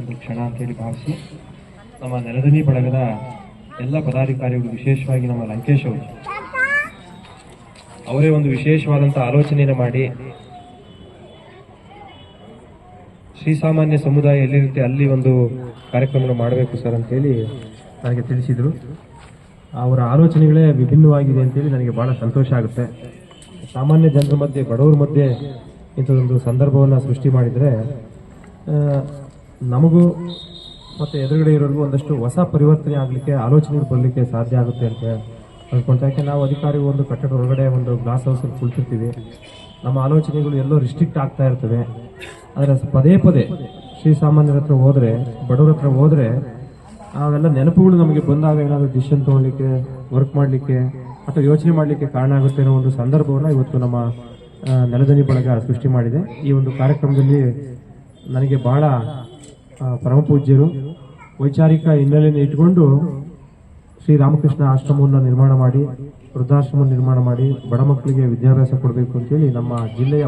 ಒಂದು ಕ್ಷಣ ಅಂತೇಳಿ ಭಾವಿಸಿ, ನಮ್ಮ ನೆಲದನಿ ಬಳಗದ ಎಲ್ಲ ಪದಾಧಿಕಾರಿಗಳು, ವಿಶೇಷವಾಗಿ ನಮ್ಮ ಲಂಕೇಶ್ ಅವರು, ಅವರೇ ಒಂದು ವಿಶೇಷವಾದಂಥ ಆಲೋಚನೆಯನ್ನು ಮಾಡಿ ಶ್ರೀಸಾಮಾನ್ಯ ಸಮುದಾಯ ಎಲ್ಲಿರುತ್ತೆ, ಅಲ್ಲಿ ಒಂದು ಕಾರ್ಯಕ್ರಮವನ್ನು ಮಾಡಬೇಕು ಸರ್ ಅಂತೇಳಿ ನನಗೆ ತಿಳಿಸಿದರು. ಅವರ ಆಲೋಚನೆಗಳೇ ವಿಭಿನ್ನವಾಗಿದೆ ಅಂತೇಳಿ ನನಗೆ ಬಹಳ ಸಂತೋಷ ಆಗುತ್ತೆ. ಸಾಮಾನ್ಯ ಜನರ ಮಧ್ಯೆ, ಬಡವರ ಮಧ್ಯೆ ಇಂಥದ್ದೊಂದು ಸಂದರ್ಭವನ್ನು ಸೃಷ್ಟಿ ಮಾಡಿದರೆ ನಮಗೂ ಮತ್ತು ಎದುರುಗಡೆ ಇರೋರಿಗೂ ಒಂದಷ್ಟು ಹೊಸ ಪರಿವರ್ತನೆ ಆಗಲಿಕ್ಕೆ, ಆಲೋಚನೆಗಳು ಬರಲಿಕ್ಕೆ ಸಾಧ್ಯ ಆಗುತ್ತೆ ಅಂತ ಅಂದ್ಕೊಂತ ಯಾಕೆ ನಾವು ಅಧಿಕಾರಿ ಒಂದು ಕಟ್ಟಡ ಒಳಗಡೆ ಒಂದು ಗ್ಲಾಸ್ ಹೌಸಲ್ಲಿ ಕುಳಿತಿರ್ತೀವಿ. ನಮ್ಮ ಆಲೋಚನೆಗಳು ಎಲ್ಲೋ ರಿಸ್ಟ್ರಿಕ್ಟ್ ಆಗ್ತಾ ಇರ್ತವೆ. ಆದರೆ ಪದೇ ಪದೇ ಶ್ರೀ ಸಾಮಾನ್ಯರ ಹತ್ರ ಹೋದರೆ, ಬಡವ್ರ ಹತ್ರ ಹೋದರೆ, ಅವೆಲ್ಲ ನೆನಪುಗಳು ನಮಗೆ ಬಂದಾಗ ಏನಾದರೂ ಡಿಸಿಷನ್ ತೊಗೊಳ್ಲಿಕ್ಕೆ ವರ್ಕ್ ಮಾಡಲಿಕ್ಕೆ ಅಥವಾ ಯೋಚನೆ ಮಾಡಲಿಕ್ಕೆ ಕಾರಣ ಆಗುತ್ತೆ ಅನ್ನೋ ಒಂದು ಸಂದರ್ಭವನ್ನು ಇವತ್ತು ನಮ್ಮ ನೆಲದಲ್ಲಿ ಬಳಗ ಸೃಷ್ಟಿ ಮಾಡಿದೆ. ಈ ಒಂದು ಕಾರ್ಯಕ್ರಮದಲ್ಲಿ ನನಗೆ ಬಹಳ ಪರಮಪೂಜ್ಯರು. ವೈಚಾರಿಕ ಹಿನ್ನೆಲೆಯನ್ನು ಇಟ್ಕೊಂಡು ಶ್ರೀ ರಾಮಕೃಷ್ಣ ಆಶ್ರಮವನ್ನು ನಿರ್ಮಾಣ ಮಾಡಿ ವೃದ್ಧಾಶ್ರಮ ನಿರ್ಮಾಣ ಮಾಡಿ ಬಡ ಮಕ್ಕಳಿಗೆ ವಿದ್ಯಾಭ್ಯಾಸ ಕೊಡಬೇಕು ಅಂತೇಳಿ ನಮ್ಮ ಜಿಲ್ಲೆಯ